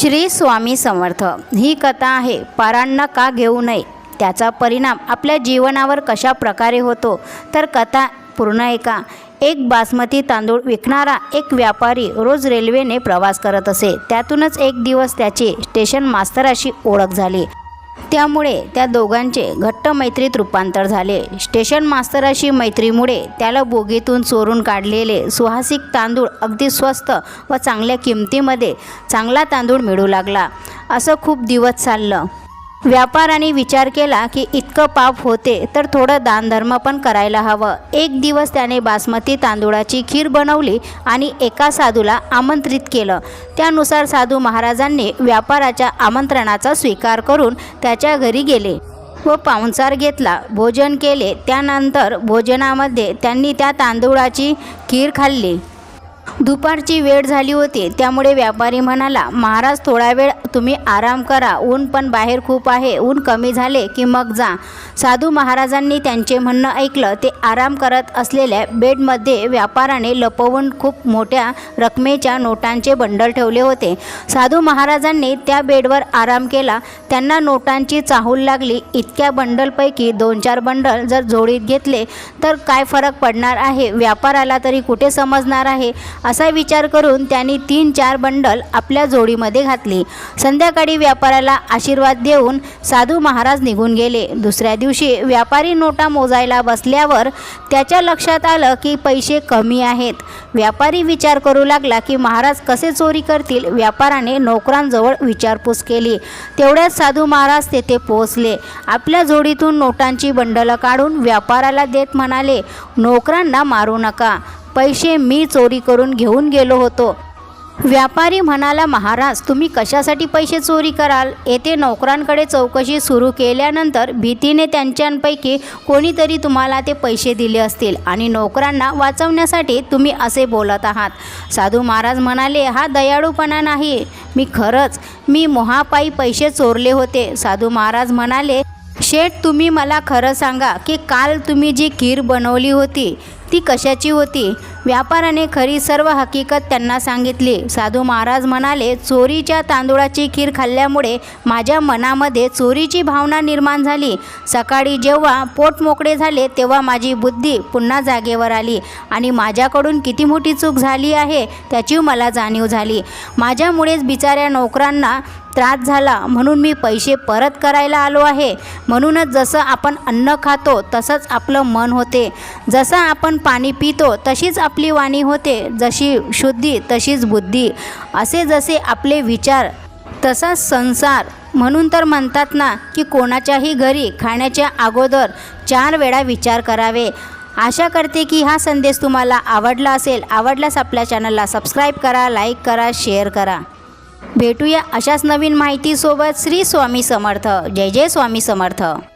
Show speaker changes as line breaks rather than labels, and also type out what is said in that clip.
श्री स्वामी समर्थ. ही कथा आहे परांना का घेऊ नये? त्याचा परिणाम आपल्या जीवनावर कशा प्रकारे होतो? तर कथा पूर्ण ऐका. एक बासमती तांदूळ विकणारा एक व्यापारी रोज रेल्वेने प्रवास करत असे. त्यातूनच एक दिवस त्याची स्टेशन मास्तराशी ओळख झाली. त्यामुळे त्या दोघांचे घट्ट मैत्रीत रूपांतर झाले. स्टेशन मास्तराशी मैत्रीमुळे त्याला बोगीतून चोरून काढलेले सुहासिक तांदूळ अगदी स्वस्त व चांगल्या किमतीमध्ये चांगला तांदूळ मिळू लागला. असं खूप दिवस चाललं. व्यापाराने विचार केला की इतकं पाप होते तर थोडं दानधर्म पण करायला हवं. एक दिवस त्याने बासमती तांदूळाची खीर बनवली आणि एका साधूला आमंत्रित केलं. त्यानुसार साधू महाराजांनी व्यापाराच्या आमंत्रणाचा स्वीकार करून त्याच्या घरी गेले व पाहुणचार घेतला. भोजन केले. त्यानंतर भोजनामध्ये त्यांनी त्या तांदूळाची खीर खाल्ली. दुपारची वेळ झाली होती. त्यामुळे व्यापारी म्हणाला महाराज थोडा वेळ तुम्ही आराम करा. ऊन पण बाहेर खूप आहे. ऊन कमी झाले की मग जा. साधू महाराजांनी त्यांचे म्हणणं ऐकलं. ते आराम करत असलेल्या बेडमध्ये व्यापाराने लपवून खूप मोठ्या रकमेच्या नोटांचे बंडल ठेवले होते. साधू महाराजांनी त्या बेडवर आराम केला. त्यांना नोटांची चाहूल लागली. इतक्या बंडलपैकी दोन चार बंडल जर जोडीत घेतले तर काय फरक पडणार आहे? व्यापाराला तरी कुठे समजणार आहे? असा विचार करून त्यांनी तीन चार बंडल आपल्या जोडीमध्ये घातले. संध्याकाळी व्यापाराला आशीर्वाद देऊन साधू महाराज निघून गेले. दुसऱ्या दिवशी व्यापारी नोटा मोजायला बसल्यावर त्याच्या लक्षात आलं की पैसे कमी आहेत. व्यापारी विचार करू लागला की महाराज कसे चोरी करतील? व्यापाराने नोकरांजवळ विचारपूस केली. तेवढ्याच साधू महाराज तेथे पोहोचले. आपल्या जोडीतून नोटांची बंडलं काढून व्यापाराला देत म्हणाले नोकरांना मारू नका. पैसे मी चोरी करून घेऊन गेलो होतो. व्यापारी म्हणाला महाराज तुम्ही कशासाठी पैसे चोरी कराल? येथे नोकरांकडे चौकशी सुरू केल्यानंतर भीतीने त्यांच्यापैकी कोणीतरी तुम्हाला ते पैसे दिले असतील आणि नोकरांना वाचवण्यासाठी तुम्ही असे बोलत आहात. साधू महाराज म्हणाले हा दयाळूपणा नाही. मी खरंच मी मोहापायी पैसे चोरले होते. साधू महाराज म्हणाले शेठ तुम्ही मला खरं सांगा की काल तुम्ही जी खीर बनवली होती ती कशाची होती? व्यापाराने खरी सर्व हकीकत त्यांना सांगितली. साधू महाराज म्हणाले चोरीच्या तांदूळाची खीर खाल्ल्यामुळे माझ्या मनामध्ये चोरीची भावना निर्माण झाली. सकाळी जेव्हा पोट मोकळे झाले तेव्हा माझी बुद्धी पुन्हा जागेवर आली आणि माझ्याकडून किती मोठी चूक झाली आहे त्याची मला जाणीव झाली. माझ्यामुळेच बिचाऱ्या नोकरांना त्रास झाला म्हणून मी पैसे परत करायला आलो आहे. म्हणूनच जसं आपण अन्न खातो तसंच आपलं मन होते. जसं आपण पाणी पितो तशीच आपली वाणी होते. जशी शुद्धी तशीच बुद्धी. असे जसे आपले विचार तसाच संसार. म्हणून तर म्हणतात ना की कोणाच्याही घरी खाण्याच्या अगोदर चार वेळा विचार करावे. आशा करते की हा संदेश तुम्हाला आवडला असेल. आवडल्यास आपल्या चॅनलला सबस्क्राईब करा लाईक करा शेअर करा. भेटूया अशाच नवीन माहितीसोबत श्री स्वामी समर्थ. जय जय स्वामी समर्थ.